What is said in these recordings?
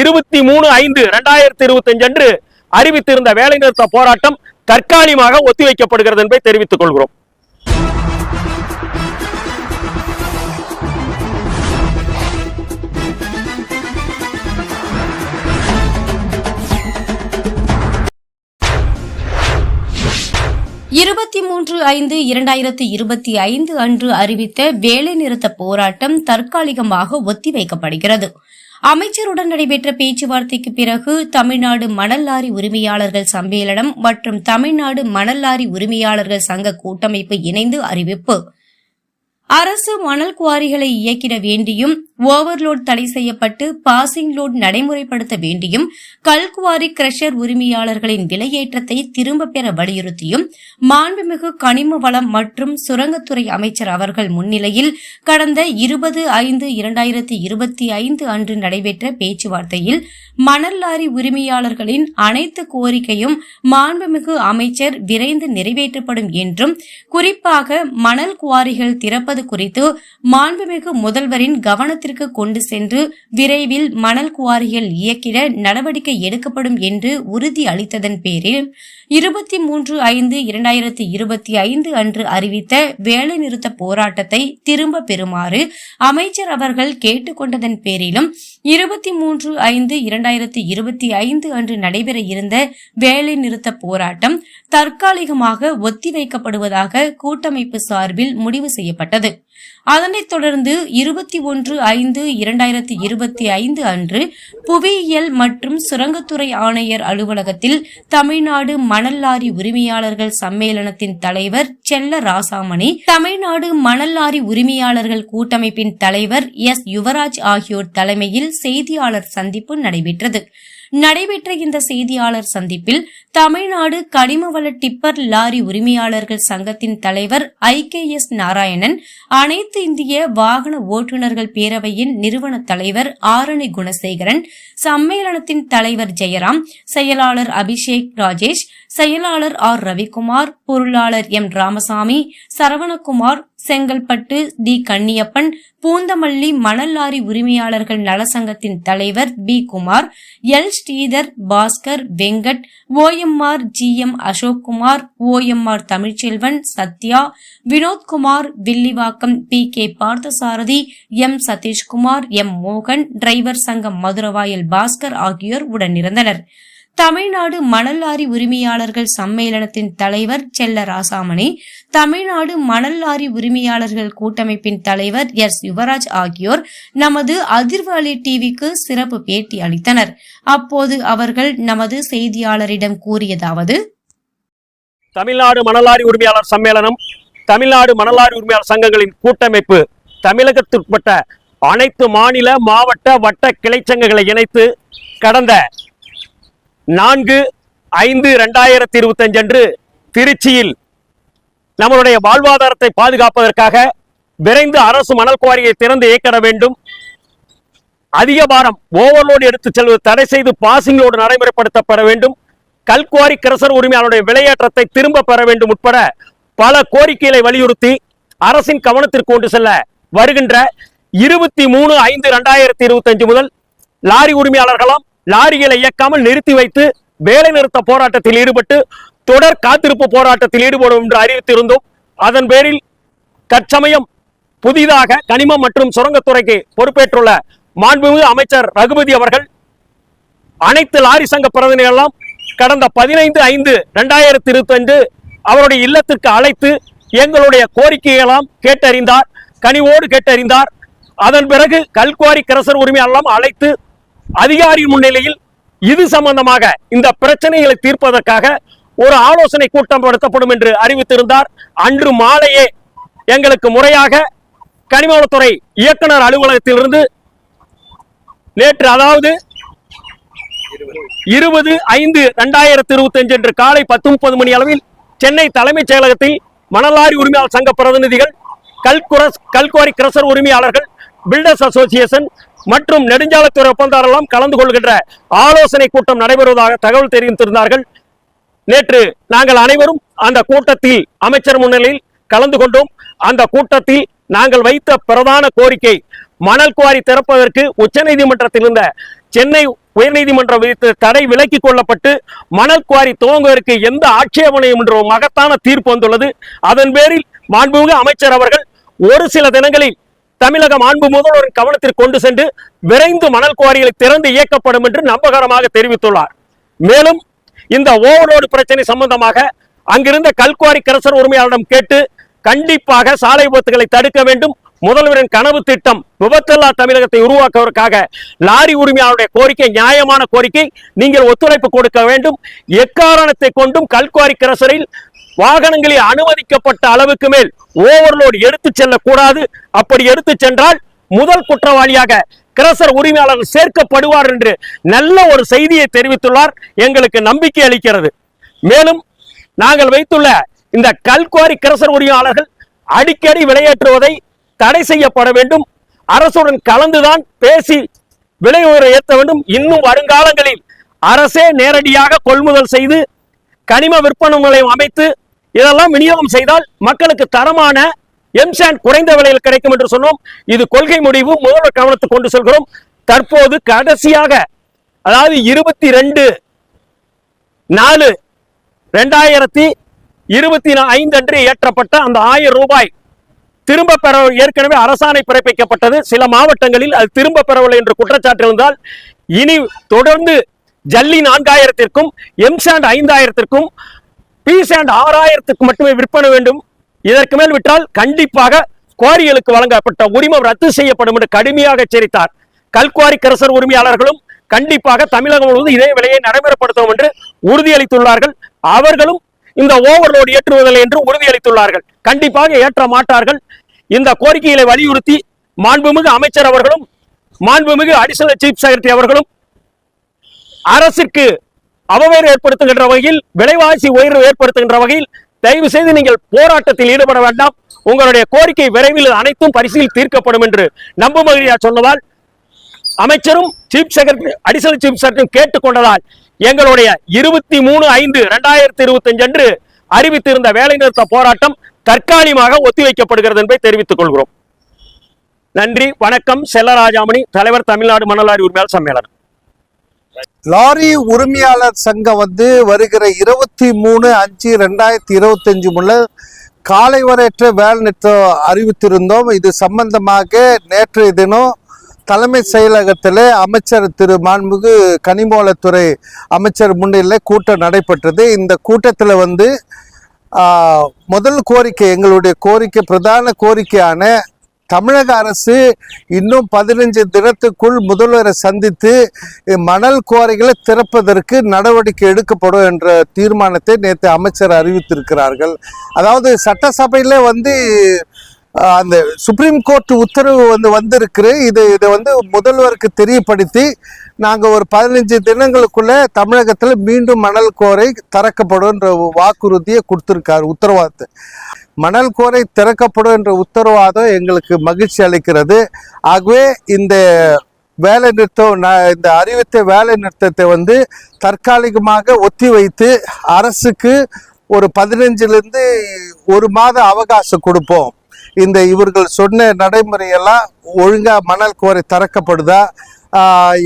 இருபத்தி மூணு ஐந்து இரண்டாயிரத்தி இருபத்தி அஞ்சு அன்று அறிவித்திருந்த வேலைநிறுத்த போராட்டம் தற்காலிகமாக ஒத்திவைக்கப்படுகிறது என்பதை தெரிவித்துக் கொள்கிறோம். இருபத்தி மூன்று ஐந்து இரண்டாயிரத்தி இருபத்தி ஐந்து அன்று அறிவித்த வேலைநிறுத்த போராட்டம் தற்காலிகமாக ஒத்திவைக்கப்படுகிறது. அமைச்சருடன் நடைபெற்ற பேச்சுவார்த்தைக்கு பிறகு தமிழ்நாடு மணல் லாரி உரிமையாளர்கள் சம்மேளனம் மற்றும் தமிழ்நாடு மணல் லாரி உரிமையாளர்கள் சங்க கூட்டமைப்பு இணைந்து அறிவிப்பு. அரசு மணல் குவாரிகளை இயக்கிட வேண்டியும் ஓவர்லோட் தடை செய்யப்பட்டு பாசிங் லோட் நடைமுறைப்படுத்த வேண்டியும் கல்குவாரி கிரஷர் உரிமையாளர்களின் விலையேற்றத்தை திரும்பப் பெற வலியுறுத்தியும் மாண்புமிகு கனிம வளம் மற்றும் சுரங்கத்துறை அமைச்சர் அவர்கள் முன்னிலையில் கடந்த இருபது ஐந்து இரண்டாயிரத்தி இருபத்தி ஐந்து அன்று நடைபெற்ற பேச்சுவார்த்தையில் மணல் லாரி உரிமையாளர்களின் அனைத்து கோரிக்கையும் மாண்புமிகு அமைச்சர் விரைந்து நிறைவேற்றப்படும் என்றும் குறிப்பாக மணல் குவாரிகள் திறப்பது குறித்து மாண்புமிகு முதல்வரின் கவனத்தை கவனத்திற்கு கொண்டு சென்று விரைவில் மணல் குவாரிகள் இயக்கிட நடவடிக்கை எடுக்கப்படும் என்று உறுதி அளித்ததன் பேரில் இருபத்தி மூன்று ஐந்து இரண்டாயிரத்தி இருபத்தி ஐந்து அன்று அறிவித்த வேலைநிறுத்த போராட்டத்தை திரும்ப பெறுமாறு அமைச்சர் அவர்கள் கேட்டுக்கொண்டதன் பேரிலும் இருபத்தி மூன்று ஐந்து இரண்டாயிரத்தி இருபத்தி ஐந்து அன்று நடைபெற இருந்த வேலைநிறுத்த போராட்டம் தற்காலிகமாக ஒத்திவைக்கப்படுவதாக கூட்டமைப்பு சார்பில் முடிவு செய்யப்பட்டது. அதனைத் தொடர்ந்து இருபத்தி ஒன்று ஐந்து இரண்டாயிரத்தி இருபத்தி ஐந்து அன்று புவியியல் மற்றும் சுரங்கத்துறை ஆணையர் அலுவலகத்தில் தமிழ்நாடு மணல் லாரி உரிமையாளர்கள் சம்மேளனத்தின் தலைவர் செல்ல ராசாமணி தமிழ்நாடு மணல் லாரி உரிமையாளர்கள் கூட்டமைப்பின் தலைவர் எஸ் யுவராஜ் ஆகியோர் தலைமையில் செய்தியாளர் சந்திப்பு நடைபெற்றது. நடைபெற்ற இந்த செய்தியாளர் சந்திப்பில் தமிழ்நாடு கனிமவள டிப்பர் லாரி உரிமையாளர்கள் சங்கத்தின் தலைவர் ஐ கே எஸ் நாராயணன் அனைத்து இந்திய வாகன ஓட்டுநர்கள் பேரவையின் நிறுவன தலைவர் ஆரணி குணசேகரன் சம்மேளனத்தின் தலைவர் ஜெயராம் செயலாளர் அபிஷேக் ராஜேஷ் செயலாளர் ஆர். ரவிக்குமார் பொருளாளர் எம். ராமசாமி சரவணகுமார் செங்கல்பட்டு டி. கன்னியப்பன் பூந்தமல்லி மணல் லாரி உரிமையாளர்கள் நலசங்கத்தின் தலைவர் P. Kumar L. Sridhar Bhaskar Venkat OMR G. M. Ashokkumar OMR Tamilselvan Sathya Vinothkumar Villivakkam P. K. Parthasarathy M. Sathishkumar M. மோகன் டிரைவர் சங்கம் மதுரவாயல் பாஸ்கர் ஆகியோர் உடனிருந்தனர். தமிழ்நாடு மணல் லாரி உரிமையாளர்கள் சம்மேளனத்தின் தலைவர் செல்ல ராசாமணி தமிழ்நாடு மணல் லாரி உரிமையாளர்கள் கூட்டமைப்பின் தலைவர் எஸ் யுவராஜ் ஆகியோர் நமது அதிர்வலி டிவிக்கு சிறப்பு பேட்டி அளித்தனர். அப்போது அவர்கள் நமது செய்தியாளரிடம் கூறியதாவது தமிழ்நாடு மணலாரி உரிமையாளர் சம்மேளனம் தமிழ்நாடு மணலாரி உரிமையாளர் சங்கங்களின் கூட்டமைப்பு தமிழகத்திற்குட்பட்ட அனைத்து மாநில மாவட்ட வட்ட கிளைச்சங்கங்களை இணைத்து கடந்த நான்கு ஐந்து ரெண்டாயிரத்தி இருபத்தஞ்சு அன்று திருச்சியில் நம்மளுடைய வாழ்வாதாரத்தை பாதுகாப்பதற்காக விரைந்து அரசு மணல் குவாரியை திறந்து இயக்கிட வேண்டும். அதிக பாரம் ஓவர்லோடு எடுத்துச் செல்வது தடை செய்து பாசிங் லோடு நடைமுறைப்படுத்தப்பட வேண்டும். கல்குவாரி கிரசர் உரிமையாளருடைய விளையாட்டத்தை திரும்ப பெற வேண்டும் உட்பட பல கோரிக்கைகளை வலியுறுத்தி அரசின் கவனத்திற்கு கொண்டு செல்ல வருகின்ற இருபத்தி மூணு ஐந்து ரெண்டாயிரத்தி இருபத்தி அஞ்சு முதல் லாரி உரிமையாளர்களும் லாரிகளை இயக்காமல் நிறுத்தி வைத்து வேலை நிறுத்த போராட்டத்தில் ஈடுபட்டு தொடர் காத்திருப்பு போராட்டத்தில் ஈடுபடும் என்று அறிவித்திருந்தோம். அதன் பேரில் தற்சமயம் புதிதாக கனிமம் மற்றும் சுரங்கத்துறைக்கு பொறுப்பேற்றுள்ள மாண்புமிகு அமைச்சர் ரகுபதி அவர்கள் அனைத்து லாரி சங்க பிரதிநிதிகளெல்லாம் கடந்த பதினைந்து ஐந்து ரெண்டாயிரத்தி இருபத்தஞ்சு அவருடைய இல்லத்திற்கு அழைத்து எங்களுடைய கோரிக்கையெல்லாம் கேட்டறிந்தார் கனிவோடு கேட்டறிந்தார். அதன் பிறகு கல்குவாரி கிரசர் உரிமையாளெல்லாம் அழைத்து அதிகாரி முன்னிலையில் இது சம்பந்தமாக இந்த பிரச்சனைகளை தீர்ப்பதற்காக ஒரு ஆலோசனை கூட்டம் நடத்தப்படும் என்று அறிவித்திருந்தார். அன்று மாலையே எங்களுக்கு முறையாக கனிமவளத்துறை இயக்குனர் அலுவலகத்திலிருந்து நேற்று அதாவது இருபது ஐந்து ரெண்டாயிரத்தி இருபத்தி அஞ்சு அன்று காலை பத்து முப்பது மணி அளவில் சென்னை தலைமைச் செயலகத்தில் மணலாரி உரிமையாளர் சங்க பிரதிநிதிகள் கல்குரஸ் கல்குவாரி கிரசர் உரிமையாளர்கள் பில்டர்ஸ் அசோசியேஷன் மற்றும் நெடுஞ்சாலைத்துறை ஒப்பந்தாரெல்லாம் கலந்து கொள்கின்ற ஆலோசனை கூட்டம் நடைபெறுவதாக தகவல் தெரிவித்திருந்தார்கள். நேற்று நாங்கள் அனைவரும் அந்த கூட்டத்தில் அமைச்சர் முன்னிலையில் கலந்து கொண்டோம். அந்த கூட்டத்தில் நாங்கள் வைத்த பிரதான கோரிக்கை மணல் குவாரி திறப்பதற்கு உச்சநீதிமன்றத்தில் இருந்த சென்னை உயர்நீதிமன்றம் விதித்து தடை விலக்கிக் கொள்ளப்பட்டு மணல் குவாரி துவங்குவதற்கு எந்த ஆட்சேபனையும் என்ற மகத்தான தீர்ப்பு வந்துள்ளது. அதன் பேரில் மாண்புமிகு அமைச்சர் அவர்கள் ஒரு சில தினங்களில் தமிழகம் மாண்பு முதல்வரின் கவனத்திற்கு கொண்டு சென்று விரைந்து மணல் குவாரிகளை திறந்து இயக்கப்படும் என்று நம்பகரமாக தெரிவித்துள்ளார். மேலும் இந்த ஓவர்லோடு பிரச்சனை சம்பந்தமாக அங்கிருந்த கல்குவாரி கரசர் உரிமையாளரிடம் கேட்டு கண்டிப்பாக சாலை விபத்துகளை தடுக்க வேண்டும். முதல்வரின் கனவு திட்டம் விபத்தில்லா தமிழகத்தை உருவாக்குவதற்காக லாரி உரிமையாளருடைய கோரிக்கை நியாயமான கோரிக்கை நீங்கள் ஒத்துழைப்பு கொடுக்க வேண்டும். எக்காரணத்தை கொண்டும் கல்குவாரி கரசரில் வாகனங்களில் அனுமதிக்கப்பட்ட அளவுக்கு மேல் ஓவர்லோடு எடுத்து செல்லக்கூடாது. அப்படி எடுத்து சென்றால் முதல் குற்றவாளியாக கிரசர் உரிமையாளர் சேர்க்கப்படுவார் என்று நல்ல ஒரு செய்தியை தெரிவித்துள்ளார். எங்களுக்கு நம்பிக்கை அளிக்கிறது. மேலும் நாங்கள் வைத்துள்ள இந்த கல்குவாரி கிரசர் உரிமையாளர்கள் அடிக்கடி விலையேற்றுவதை தடை செய்யப்பட வேண்டும். அரசுடன் கலந்துதான் பேசி விலை உயர்வை ஏற்ற வேண்டும். இன்னும் வருங்காலங்களில் அரசே நேரடியாக கொள்முதல் செய்து கனிம விற்பனை நிலையம் அமைத்து இதெல்லாம் விநியோகம் செய்தால் மக்களுக்கு தரமான எம்சாண்ட் குறைந்த விலையில் கிடைக்கும் என்று சொன்னோம். இது கொள்கை முடிவு முதல்வர் கவனத்துக்கு கொண்டு செல்கிறோம். தற்போது கடைசியாக அதாவது இருபத்தி ரெண்டு நாலு ரெண்டாயிரத்தி இருபத்தி ஐந்து அன்று ஏற்றப்பட்ட அந்த ஆயிரம் ரூபாய் திரும்ப பெற ஏற்கனவே அரசாணை பிறப்பிக்கப்பட்டது. சில மாவட்டங்களில் அது திரும்ப பெறவில்லை என்று குற்றச்சாட்டு இருந்தால் இனி தொடர்ந்து ஜல்லி நான்காயிரத்திற்கும் எம்சாண்ட் ஐந்தாயிரத்திற்கும் பீஸ் அண்ட் ஆறாயிரத்துக்கு மட்டுமே விற்பனை வேண்டும். இதற்கு மேல் விட்டால் கண்டிப்பாக குவாரிகளுக்கு வழங்கப்பட்ட உரிமம் ரத்து செய்யப்படும் என்று கடுமையாக எச்சரித்தார். கல்குவாரி கரசர் உரிமையாளர்களும் கண்டிப்பாக தமிழகம் முழுவதும் இதே விலையை நடைமுறைப்படுத்தும் என்று உறுதியளித்துள்ளார்கள். அவர்களும் இந்த ஓவர்லோடு ஏற்றுவதில்லை என்று உறுதியளித்துள்ளார்கள். கண்டிப்பாக ஏற்ற மாட்டார்கள். இந்த கோரிக்கைகளை வலியுறுத்தி மாண்புமிகு அமைச்சர் அவர்களும் மாண்புமிகு அடிஷனல் சீஃப் செக்ரட்டரி அவர்களும் அரசிற்கு அவமேறு ஏற்படுத்துகின்ற வகையில் விலைவாசி உயர்வு ஏற்படுத்துகின்ற வகையில் தயவு செய்து நீங்கள் போராட்டத்தில் ஈடுபட வேண்டாம். உங்களுடைய கோரிக்கை விரைவில் அனைத்தும் பரிசீலில் தீர்க்கப்படும் என்று நம்புமகிழியா சொன்னதால் அமைச்சரும் chief secretary additional chief secretary கேட்டுக்கொண்டதால் எங்களுடைய இருபத்தி மூணு ஐந்து ரெண்டாயிரத்தி இருபத்தி அஞ்சு அன்று அறிவித்திருந்த வேலைநிறுத்த போராட்டம் தற்காலிகமாக ஒத்திவைக்கப்படுகிறது என்பதை தெரிவித்துக் கொள்கிறோம். நன்றி வணக்கம் செல்லராஜாமணி தலைவர் தமிழ்நாடு மணலாரி உரிமையாளர் சம்மேளனம். லாரி உரிமையாளர் சங்கம் வந்து வருகிற இருபத்தி மூணு அஞ்சு ரெண்டாயிரத்தி இருபத்தஞ்சு முன்ன காலை வரையற்ற வேலை நிறுத்தம் அறிவித்திருந்தோம். இது சம்பந்தமாக நேற்றைய தினம் தலைமை செயலகத்தில் அமைச்சர் திரு மாண்புகு கனிமோலத்துறை அமைச்சர் முன்னிலையில் கூட்டம் நடைபெற்றது. இந்த கூட்டத்தில் வந்து முதல் கோரிக்கை எங்களுடைய கோரிக்கை பிரதான கோரிக்கையான தமிழக அரசு இன்னும் பதினஞ்சு தினத்துக்குள் முதல்வரை சந்தித்து மணல் குவாரிகளை திறப்பதற்கு நடவடிக்கை எடுக்கப்படும் என்ற தீர்மானத்தை நேற்று அமைச்சர் அறிவித்திருக்கிறார்கள். அதாவது சட்டசபையில் வந்து அந்த சுப்ரீம் கோர்ட் உத்தரவு வந்து வந்திருக்கு. இது இதை வந்து முதல்வருக்கு தெரியப்படுத்தி நாங்கள் ஒரு பதினஞ்சு தினங்களுக்குள்ள தமிழகத்தில் மீண்டும் மணல் கோரை திறக்கப்படும் என்ற வாக்குறுதியை கொடுத்துருக்காரு உத்தரவாதத்தை. மணல் கோரை திறக்கப்படும் என்ற உத்தரவாதம் எங்களுக்கு மகிழ்ச்சி அளிக்கிறது. ஆகவே இந்த வேலை நிறுத்தம் ந- இந்த அறிவித்த வேலை நிறுத்தத்தை வந்து தற்காலிகமாக ஒத்தி வைத்து அரசுக்கு ஒரு பதினஞ்சுலேருந்து ஒரு மாத அவகாசம் கொடுப்போம். இந்த இவர்கள் சொன்ன நடைமுறையெல்லாம் ஒழுங்காக மணல் கோரை திறக்கப்படுதா?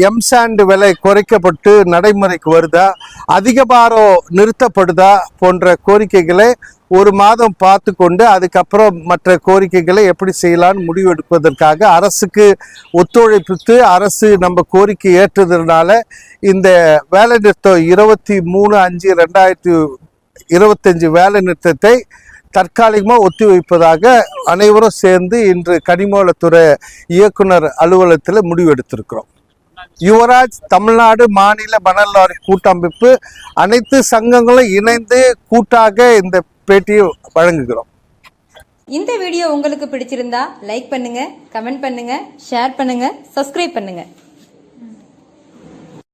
எம்சாண்டு விலை குறைக்கப்பட்டு நடைமுறைக்கு வருதா? அதிக பாரம் நிறுத்தப்படுதா? போன்ற கோரிக்கைகளை ஒரு மாதம் பார்த்து கொண்டு அதுக்கப்புறம் மற்ற கோரிக்கைகளை எப்படி செய்யலாம்னு முடிவெடுப்பதற்காக அரசுக்கு ஒத்துழைப்பித்து அரசு நம்ம கோரிக்கை ஏற்றதுனால இந்த வேலைநிறுத்தம் இருபத்தி மூணு அஞ்சு ரெண்டாயிரத்தி இருபத்தஞ்சு வேலை தற்காலிகமாக ஒத்தி வைப்பதாக அனைவரும் சேர்ந்து இன்று கனிமூலத்துறை இயக்குனர் அலுவலகத்தில் முடிவெடுத்திருக்கிறோம் யுவராஜ் தமிழ்நாடு மாநில மணல் லாரி கூட்டமைப்பு அனைத்து சங்கங்களும் இணைந்து கூட்டாக இந்த பேட்டியை வழங்குகிறோம். இந்த வீடியோ உங்களுக்கு பிடிச்சிருந்தா லைக் பண்ணுங்க கமெண்ட் பண்ணுங்க ஷேர் பண்ணுங்க சப்ஸ்கிரைப் பண்ணுங்க.